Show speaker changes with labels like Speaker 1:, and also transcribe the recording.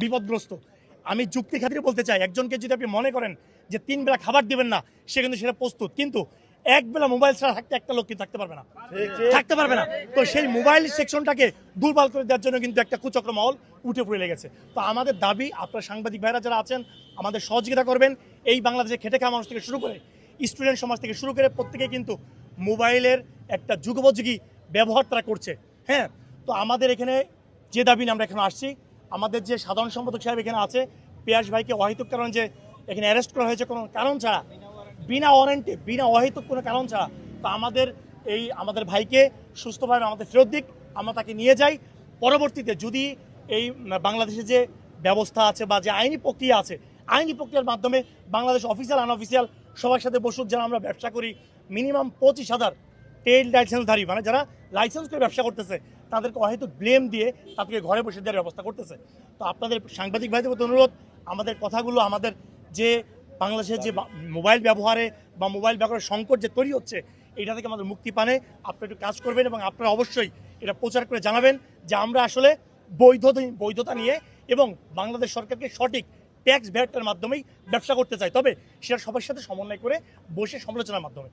Speaker 1: বিপদগ্রস্ত। আমি যুক্তি খাতিরে বলতে চাই একজনকে যদি আপনি মনে করেন যে তিন বেলা খাবার দিবেন না সে কিন্তু সেটা প্রস্তুত। কিন্তু এক বেলা মোবাইল ছাড়া থাকতে একটা লোক কিন্তু থাকতে পারবে না। থাকতে পারবে না। তো সেই মোবাইল সেকশনটাকে দুর্বল করে দেওয়ার জন্য কিন্তু একটা কুচক্র মহল উঠে পড়ে লেগেছে। তো আমাদের দাবি আপনার সাংবাদিক ভাইরা যারা আছেন আমাদের সহযোগিতা করবেন। এই বাংলাদেশে খেটে খাওয়া মানুষ থেকে শুরু করে স্টুডেন্ট সমাজ থেকে শুরু করে প্রত্যেকে কিন্তু মোবাইলের একটা যুগোপযোগী ব্যবহার তারা করছে। হ্যাঁ তো আমাদের এখানে যে দাবি নিয়ে আমরা এখানে আসছি আমাদের যে সাধারণ সম্পাদক সাহেব এখানে আছে, পেয়াস ভাইকে অহেতুক কারণ যে এখানে অ্যারেস্ট করা হয়েছে কোনো কারণ ছাড়া, বিনা ওয়ারেন্টে বিনা অহেতুক কোনো কারণ ছাড়া, তো আমাদের এই আমাদের ভাইকে সুস্থভাবে আমাদের ফেরত দিক, আমরা তাকে নিয়ে যাই। পরবর্তীতে যদি এই বাংলাদেশে যে ব্যবস্থা আছে বা যে আইনি প্রক্রিয়া আছে, আইনি প্রক্রিয়ার মাধ্যমে বাংলাদেশ অফিসিয়াল আনঅফিসিয়াল সবার সাথে বসুক যারা আমরা ব্যবসা করি মিনিমাম পঁচিশ হাজার ট্রেড লাইসেন্সধারী মানে যারা লাইসেন্স করে ব্যবসা করতেছে তাদেরকে হয়তো ব্লেম দিয়ে তাদেরকে ঘরে বসে দেওয়ার ব্যবস্থা করতেছে। তো আপনাদের সাংবাদিক ভাইদের প্রতি অনুরোধ, আমাদের কথাগুলো, আমাদের যে বাংলাদেশের যে মোবাইল ব্যবহারে বা মোবাইল ব্যবহারের সংকট যে তৈরি হচ্ছে, এটা থেকে আমাদের মুক্তি পানে। আপনারা একটু কাজ করবেন এবং আপনারা অবশ্যই এটা প্রচার করে জানাবেন যে আমরা আসলে বৈধ বৈধতা নিয়ে এবং বাংলাদেশ সরকারকে সঠিক ট্যাক্স ভ্যাটের মাধ্যমেই ব্যবসা করতে চাই। তবে সেটা সবার সাথে সমন্বয় করে বসে সমালোচনার মাধ্যমে।